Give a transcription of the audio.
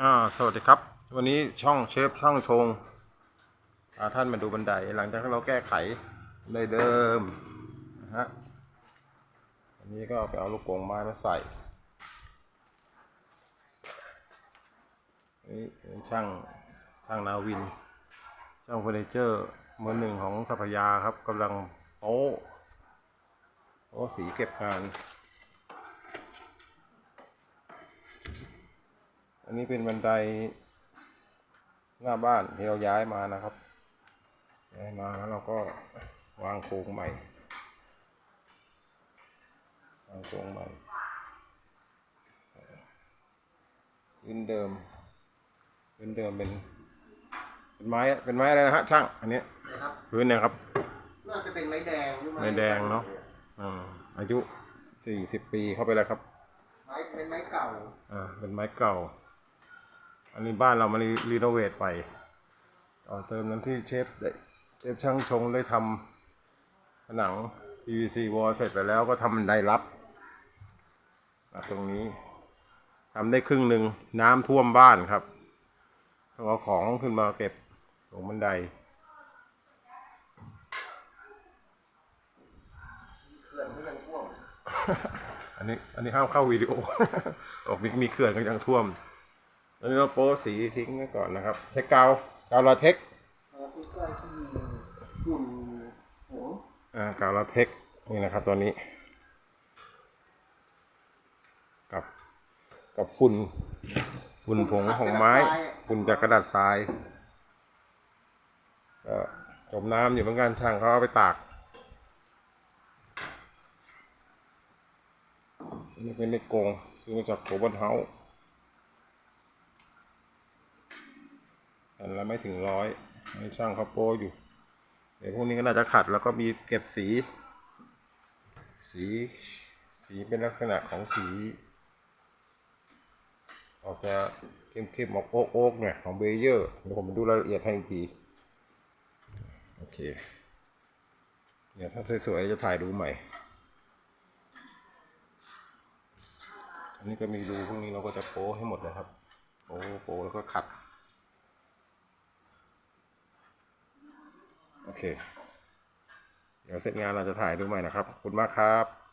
อ่าสวัสดีครับ วันนี้ช่องเชฟช่างชงพาท่านมาดูบันไดหลังจากที่เราแก้ไขในเดิมนะฮะอันนี้ก็ไปเอาลูกกงไม้มาใส่นี่เป็นช่างช่างนาวิน ช่างเฟอร์นิเจอร์มือหนึ่งของสัพยาครับกำลังโต๊ะโต๊ะสีเก็บงาน อันนี้เป็นบันไดหน้าบ้านที่เราย้ายมานะครับ ย้ายมาแล้วเราก็วางโครงใหม่ วางโครงใหม่พื้นเดิมพื้นเดิมเป็น เป็นไม้เป็นไม้อะไรนะฮะช่าง อันนี้นะครับพื้นเนี่ยครับ น่าจะเป็นไม้แดงหรือไม้แดงเนาะอ่าอายุสี่สิบปีเข้าไปแล้วครับ ไม้เป็นไม้เก่า อ่า เป็นไม้เก่า อันนี้บ้านเรามารีรีโนเวทไปต่อเติมนั้นที่เชฟได้เชฟช่างชงได้ทำผนัง PVC wall เสร็จไปแล้วก็ทำบันไดรับอะตรงนี้ทำได้ครึ่งหนึ่งน้ำท่วมบ้านครับต้องเอาของขึ้นมาเก็บลงบันไดเขื่อนที่ยังท่วมอันนี้อันนี้ห้ามเข้าวิดีโอออกมีมีเขื่อนกันยังท่วม อันนี้เราโป๊สีทิ้งไว้ก่อนนะครับ ใช้กาวกาวลาเทคแล้วก็ที่หุ่นหงส์อ่ากาวลาเทคนี่นะครับตัวนี้ กับกับฝุ่นฝุ่นผงของไม้ฝุ่นจากกระดาษทรายก็จมน้ำอยู่เหมือนกันช่างเขาเอาไปตากอันนี่เป็นในกรงซื้อมาจากโกบอลเฮาส์ อันละไม่ถึงร้อยให้ช่างเขาโป้อยู่ เดี๋ยวพวกนี้ก็น่าจะขัดแล้วก็มีเก็บสี สีสีเป็นลักษณะของสี ออกจะเข้มๆออกโอ๊กโอ๊กเนี่ยของเบเยอร์เดี๋ยวผมดูรายละเอียดให้อีกที โอเคเดี๋ยวถ้าสวยๆจะถ่ายดูใหม่ อันนี้ก็มีรูพวกนี้เราก็จะโป้ให้หมดเลยครับ โป้โป้แล้วก็ขัด โอเค เดี๋ยวเสร็จงานเราจะถ่ายดูใหม่นะครับ ขอบคุณมากครับ